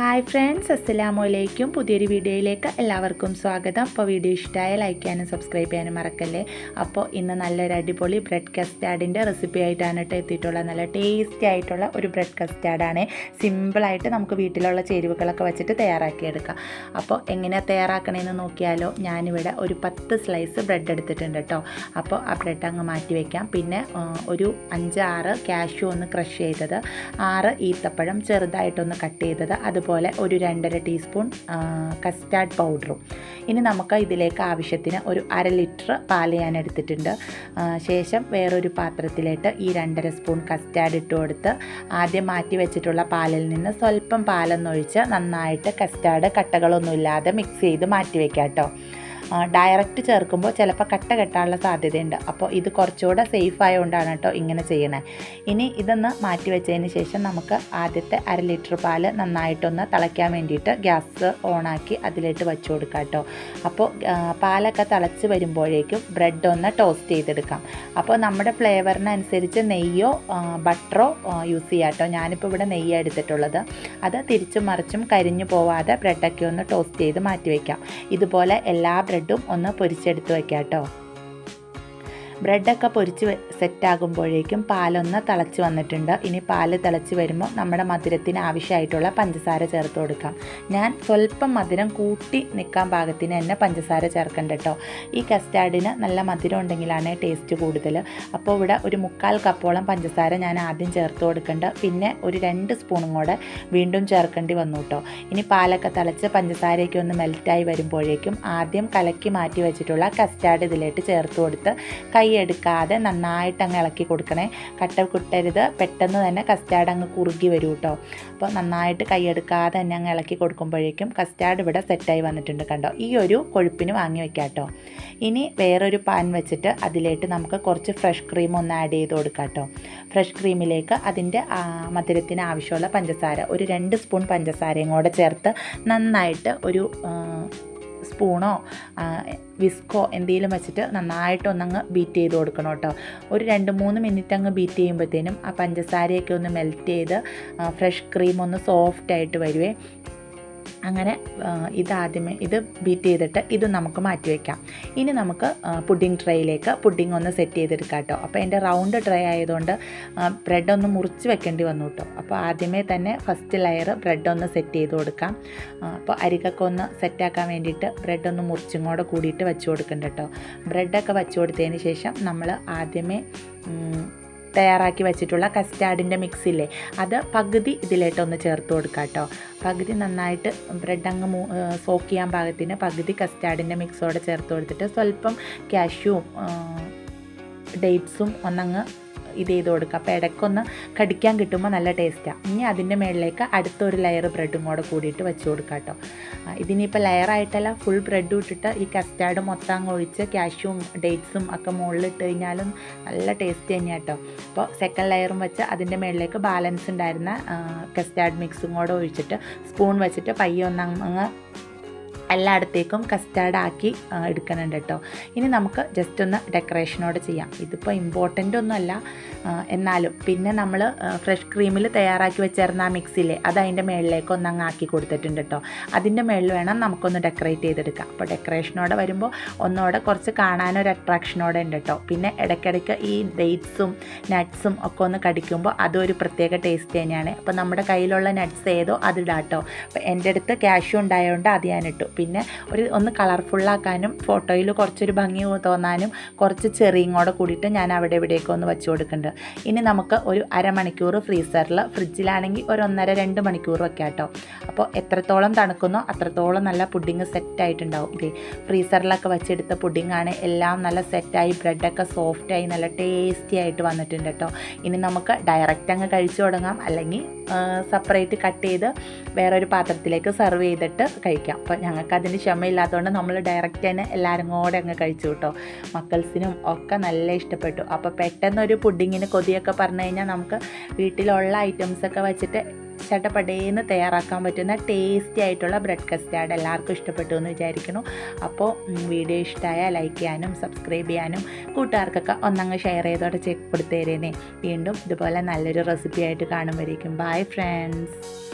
Hi friends അസ്സലാമലൈക്കും പുതിയൊരു വീഡിയോയിലേക്ക് എല്ലാവർക്കും സ്വാഗതം. അപ്പോൾ വീഡിയോ ഇഷ്ടമായ ലൈക്ക് ചെയ്യാനും സബ്സ്ക്രൈബ് ചെയ്യാനും മറക്കല്ലേ? അപ്പോൾ ഇന്ന് നല്ലൊരു അടിപൊളി ബ്രെഡ് കസ്റ്റാർഡിന്റെ റെസിപ്പി ആയിട്ടാണ് കേട്ടോ എത്തിയിട്ടുള്ളത്. നല്ല ടേസ്റ്റി ആയിട്ടുള്ള ഒരു ബ്രെഡ് കസ്റ്റാർഡാണ് സിമ്പിളായിട്ട് നമുക്ക് വീട്ടിലുള്ള ചേരുവകളൊക്കെ വെച്ചിട്ട് തയ്യാറാക്കിയെടുക്കാം. അപ്പോൾ എങ്ങനെയാണ് തയ്യാറാക്കണമെന്ന് നോക്കിയാലോ ഞാനിവിടെ ഒരു പത്ത് സ്ലൈസ് ബ്രെഡ് എടുത്തിട്ടുണ്ട് കേട്ടോ. അപ്പോൾ ആ ബ്രെഡ് അങ്ങ് മാറ്റി വയ്ക്കാം പിന്നെ ഒരു അഞ്ച് ആറ് കാഷ്യൂ ഒന്ന് ക്രഷ് ചെയ്തത്. ആറ് ഈത്തപ്പഴം ചെറുതായിട്ടൊന്ന് കട്ട് ചെയ്തത്. അതുപോലെ ഒരു രണ്ടര ടീസ്പൂൺ കസ്റ്റാർഡ് പൗഡറും ഇനി നമുക്ക് ഇതിലേക്ക് ആവശ്യത്തിന് ഒരു അര ലിറ്റർ പാൽ ഞാൻ എടുത്തിട്ടുണ്ട്. ശേഷം വേറൊരു പാത്രത്തിലേക്ക് ഈ രണ്ടര സ്പൂൺ കസ്റ്റാർഡ് ഇട്ട് കൊടുത്ത് ആദ്യം മാറ്റി വെച്ചിട്ടുള്ള പാലിൽ നിന്ന് സ്വല്പം പാലൊന്നൊഴിച്ച് നന്നായിട്ട് കസ്റ്റാർഡ് കട്ടകളൊന്നുമില്ലാതെ മിക്സ് ചെയ്ത് മാറ്റി വയ്ക്കാം കേട്ടോ ഡയറക്റ്റ് ചേർക്കുമ്പോൾ ചിലപ്പോൾ കട്ട കെട്ടാനുള്ള സാധ്യതയുണ്ട്. അപ്പോൾ ഇത് കുറച്ചുകൂടെ സേഫ് ആയതുകൊണ്ടാണ് കേട്ടോ ഇങ്ങനെ ചെയ്യണേ. ഇനി ഇതൊന്ന് മാറ്റി വെച്ചതിന് ശേഷം നമുക്ക് ആദ്യത്തെ അര ലിറ്റർ പാൽ നന്നായിട്ടൊന്ന് തിളയ്ക്കാൻ വേണ്ടിയിട്ട് ഗ്യാസ് ഓണാക്കി അതിലിട്ട് വെച്ച് കൊടുക്കാം കേട്ടോ. അപ്പോൾ പാലൊക്കെ തിളച്ച് വരുമ്പോഴേക്കും ബ്രെഡ് ഒന്ന് ടോസ്റ്റ് ചെയ്തെടുക്കാം. അപ്പോൾ നമ്മുടെ ഫ്ലേവറിനനുസരിച്ച് നെയ്യോ ബട്ടറോ യൂസ് ചെയ്യാം കേട്ടോ. ഞാനിപ്പോൾ ഇവിടെ നെയ്യ് എടുത്തിട്ടുള്ളത്. അത് തിരിച്ചും മറിച്ചും കരിഞ്ഞു പോവാതെ ബ്രെഡൊക്കെ ഒന്ന് ടോസ്റ്റ് ചെയ്ത് മാറ്റി വയ്ക്കാം ഇതുപോലെ എല്ലാ ബ്രെഡും ഒന്ന് പൊരിച്ചെടുത്ത് വയ്ക്കാം കേട്ടോ ബ്രെഡൊക്കെ പൊരിച്ച് സെറ്റാകുമ്പോഴേക്കും പാലൊന്ന് തിളച്ച് വന്നിട്ടുണ്ട്. ഇനി പാൽ തിളച്ച് വരുമ്പോൾ നമ്മുടെ മധുരത്തിന് ആവശ്യമായിട്ടുള്ള പഞ്ചസാര ചേർത്ത് കൊടുക്കാം. ഞാൻ സ്വല്പം മധുരം കൂട്ടി നിൽക്കാൻ പാകത്തിന് തന്നെ പഞ്ചസാര ചേർക്കണ്ട കേട്ടോ. ഈ കസ്റ്റാർഡിന് നല്ല മധുരം ഉണ്ടെങ്കിലാണ് ടേസ്റ്റ് കൂടുതൽ. അപ്പോൾ ഇവിടെ ഒരു മുക്കാൽ കപ്പോളം പഞ്ചസാര ഞാൻ ആദ്യം ചേർത്ത് കൊടുക്കേണ്ട. പിന്നെ ഒരു രണ്ട് സ്പൂണും കൂടെ വീണ്ടും ചേർക്കേണ്ടി വന്നു കേട്ടോ. ഇനി പാലൊക്കെ തിളച്ച് പഞ്ചസാരയൊക്കെ ഒന്ന് മെൽറ്റായി വരുമ്പോഴേക്കും ആദ്യം കലക്കി മാറ്റി വെച്ചിട്ടുള്ള കസ്റ്റാർഡ് ഇതിലേക്ക് ചേർത്ത് കൊടുത്ത് കൈ എടുക്കാതെ നന്നായിട്ട് അങ്ങ് ഇളക്കി കൊടുക്കണേ. കട്ട കുട്ടരുത് പെട്ടെന്ന് തന്നെ കസ്റ്റാർഡ് അങ്ങ് കുറുകി വരും കേട്ടോ അപ്പോൾ നന്നായിട്ട് കൈ എടുക്കാതെ തന്നെ അങ്ങ് ഇളക്കി കൊടുക്കുമ്പോഴേക്കും കസ്റ്റാർഡ് ഇവിടെ സെറ്റായി വന്നിട്ടുണ്ട് കണ്ടോ? ഈ ഒരു കൊഴുപ്പിന് വാങ്ങി വെക്കാം കേട്ടോ ഇനി വേറൊരു പാൻ വെച്ചിട്ട് അതിലേക്ക് നമുക്ക് കുറച്ച് ഫ്രഷ് ക്രീം ഒന്ന് ആഡ് ചെയ്ത് കൊടുക്കാം കേട്ടോ ഫ്രഷ് ക്രീമിലേക്ക് അതിന്റെ മധുരത്തിന് ആവശ്യമുള്ള പഞ്ചസാര ഒരു രണ്ട് സ്പൂൺ പഞ്ചസാരയും കൂടെ ചേർത്ത് നന്നായിട്ട് ഒരു സ്പൂണോ വിസ്കോ എന്തെങ്കിലും വെച്ചിട്ട് നന്നായിട്ട് ഒന്നങ്ങ് ബീറ്റ് ചെയ്ത് കൊടുക്കണം കേട്ടോ. ഒരു രണ്ട് മൂന്ന് മിനിറ്റ് അങ്ങ് ബീറ്റ് ചെയ്യുമ്പോഴത്തേനും ആ പഞ്ചസാരയൊക്കെ ഒന്ന് മെൽറ്റ് ചെയ്ത് ഫ്രഷ് ക്രീം ഒന്ന് സോഫ്റ്റായിട്ട് വരുവേ. അങ്ങനെ ഇതാദ്യമേ ഇത് ബീറ്റ് ചെയ്തിട്ട് ഇത് നമുക്ക് മാറ്റി വയ്ക്കാം ഇനി നമുക്ക് പുഡിംഗ് ട്രേയിലേക്ക് പുഡിംഗ് ഒന്ന് സെറ്റ് ചെയ്തെടുക്കാം കേട്ടോ. അപ്പോൾ എന്റെ റൗണ്ട് ട്രേ ആയതുകൊണ്ട് ബ്രെഡ് ഒന്ന് മുറിച്ച് വെക്കേണ്ടി വന്നു കേട്ടോ. അപ്പോൾ ആദ്യമേ തന്നെ ഫസ്റ്റ് ലെയർ ബ്രെഡ് ഒന്ന് സെറ്റ് ചെയ്ത് കൊടുക്കാം. അപ്പോൾ അരികൊക്കെ ഒന്ന് സെറ്റാക്കാൻ വേണ്ടിയിട്ട് ബ്രെഡ് ഒന്ന് മുറിച്ചും കൂടെ കൂടിയിട്ട് വെച്ച് കൊടുക്കണ്ട കേട്ടോ. ബ്രെഡൊക്കെ വെച്ച് കൊടുത്തതിന് ശേഷം നമ്മൾ ആദ്യമേ തയ്യാറാക്കി വെച്ചിട്ടുള്ള കസ്റ്റാർഡിന്റെ മിക്സില്ലേ അത് പകുതി ഇതിലേട്ടൊന്ന് ചേർത്ത് കൊടുക്കാം കേട്ടോ. പകുതി നന്നായിട്ട് ബ്രെഡ് അങ്ങ് സോക്ക് ചെയ്യാൻ പാകത്തിന് പകുതി കസ്റ്റാർഡിന്റെ മിക്സോടെ ചേർത്ത് കൊടുത്തിട്ട് സ്വല്പം കാഷ്യൂവും ഡേറ്റ്സും ഒന്നങ്ങ് ഇത് ചെയ്ത് കൊടുക്കുക. അപ്പോൾ ഇടയ്ക്കൊന്ന് കടിക്കാൻ കിട്ടുമ്പോൾ നല്ല ടേസ്റ്റാണ് ഇനി അതിന്റെ മുകളിലേക്ക് അടുത്തൊരു ലെയർ ബ്രെഡും കൂടെ കൂടിയിട്ട് വെച്ച് കൊടുക്കുക കേട്ടോ. ഇതിനിപ്പോൾ ലെയറായിട്ടല്ല ഫുൾ ബ്രെഡ് ഇട്ടിട്ട് ഈ കസ്റ്റാർഡ് മൊത്തം അങ്ങ് ഒഴിച്ച് ക്യാഷ്യൂം ഡേറ്റ്സും ഒക്കെ മുകളിൽ ഇട്ട് കഴിഞ്ഞാലും നല്ല ടേസ്റ്റ് തന്നെയാണ് കേട്ടോ. അപ്പോൾ സെക്കൻഡ് ലെയറും വെച്ച് അതിന്റെ മുകളിലേക്ക് ബാലൻസ് ഉണ്ടായിരുന്ന കസ്റ്റാർഡ് മിക്സും കൂടെ ഒഴിച്ചിട്ട് സ്പൂൺ വെച്ചിട്ട് പയ്യെ ഒന്ന് എല്ലായിടത്തേക്കും കസ്റ്റാർഡ് ആക്കി എടുക്കുന്നുണ്ട് കേട്ടോ. ഇനി നമുക്ക് ജസ്റ്റ് ഒന്ന് ഡെക്കറേഷനോട് ചെയ്യാം. ഇതിപ്പോൾ ഇമ്പോർട്ടന്റ് ഒന്നുമല്ല എന്നാലും. പിന്നെ നമ്മൾ ഫ്രഷ് ക്രീമിൽ തയ്യാറാക്കി വെച്ചിരുന്ന ആ മിക്സിലെ അത് അതിന്റെ മുകളിലേക്ക് ഒന്ന് അങ്ങ് ആക്കി കൊടുത്തിട്ടുണ്ട് കേട്ടോ. അതിന്റെ മുകളിൽ വേണം നമുക്കൊന്ന് ഡെക്കറേറ്റ് ചെയ്തെടുക്കാം. അപ്പോൾ ഡെക്കറേഷനോടെ വരുമ്പോൾ ഒന്നുകൂടെ കുറച്ച് കാണാനൊരു അട്രാക്ഷനോടെ ഉണ്ട് കേട്ടോ. പിന്നെ ഇടയ്ക്കിടയ്ക്ക് ഈ ഡേറ്റ്സും നട്ട്സും ഒക്കെ ഒന്ന് കടിക്കുമ്പോൾ അതൊരു പ്രത്യേക ടേസ്റ്റ് തന്നെയാണ്. അപ്പോൾ നമ്മുടെ കയ്യിലുള്ള നട്ട്സ് ഏതോ അത് ഇടാം കേട്ടോ. അപ്പോൾ എന്റെ അടുത്ത് ക്യാഷ് ഉണ്ടായതുകൊണ്ട് അത് ഞാനിട്ടു പിന്നെ ഒരു ഒന്ന് കളർഫുള്ളാക്കാനും ഫോട്ടോയിൽ കുറച്ചൊരു ഭംഗി തോന്നാനും കുറച്ച് ചെറിയും കൂടെ കൂടിയിട്ട് ഞാൻ അവിടെ ഇവിടെയൊക്കെ ഒന്ന് വെച്ച് കൊടുക്കുന്നുണ്ട്. ഇനി നമുക്ക് ഒരു അരമണിക്കൂർ ഫ്രീസറിൽ ഫ്രിഡ്ജിലാണെങ്കിൽ ഒരു ഒന്നര രണ്ട് മണിക്കൂർ വെക്കാം കേട്ടോ അപ്പോൾ എത്രത്തോളം തണുക്കുന്നോ അത്രത്തോളം നല്ല പുഡിങ് സെറ്റായിട്ടുണ്ടാവും ഇതേ ഫ്രീസറിലൊക്കെ വെച്ചെടുത്ത പുഡിങ്ങാണ് എല്ലാം നല്ല സെറ്റായി ബ്രെഡൊക്കെ സോഫ്റ്റായി നല്ല ടേസ്റ്റി ആയിട്ട് വന്നിട്ടുണ്ട് കേട്ടോ ഇനി നമുക്ക് ഡയറക്റ്റ് അങ്ങ് കഴിച്ചു തുടങ്ങാം. അല്ലെങ്കിൽ സെപ്പറേറ്റ് കട്ട് ചെയ്ത് വേറൊരു പാത്രത്തിലേക്ക് സെർവ് ചെയ്തിട്ട് കഴിക്കാം. അപ്പോൾ ഞങ്ങൾക്ക് അതിന് ക്ഷമയില്ലാത്തതുകൊണ്ട് നമ്മൾ ഡയറക്റ്റ് തന്നെ എല്ലാവരും കൂടെ അങ്ങ് കഴിച്ചു കേട്ടോ. മക്കൾസിനും ഒക്കെ നല്ല ഇഷ്ടപ്പെട്ടു. അപ്പോൾ പെട്ടെന്നൊരു പുഡിങ്ങിന് കൊതിയൊക്കെ പറഞ്ഞു കഴിഞ്ഞാൽ നമുക്ക് വീട്ടിലുള്ള ഐറ്റംസൊക്കെ വെച്ചിട്ട് ചട്ടപ്പടേന്ന് തയ്യാറാക്കാൻ പറ്റുന്ന ടേസ്റ്റി ആയിട്ടുള്ള ബ്രെഡ് കസ്റ്റാർഡ് എല്ലാവർക്കും ഇഷ്ടപ്പെട്ടു എന്ന് വിചാരിക്കുന്നു. അപ്പോൾ വീഡിയോ ഇഷ്ടമായ ലൈക്ക് ചെയ്യാനും സബ്സ്ക്രൈബ് ചെയ്യാനും കൂട്ടുകാർക്കൊക്കെ ഒന്നങ്ങ് ഷെയർ ചെയ്തോടെ ചെക്ക് കൊടുത്തേരേനെ വീണ്ടും ഇതുപോലെ നല്ലൊരു റെസിപ്പി ആയിട്ട് കാണുമ്പോഴേക്കും. Bye friends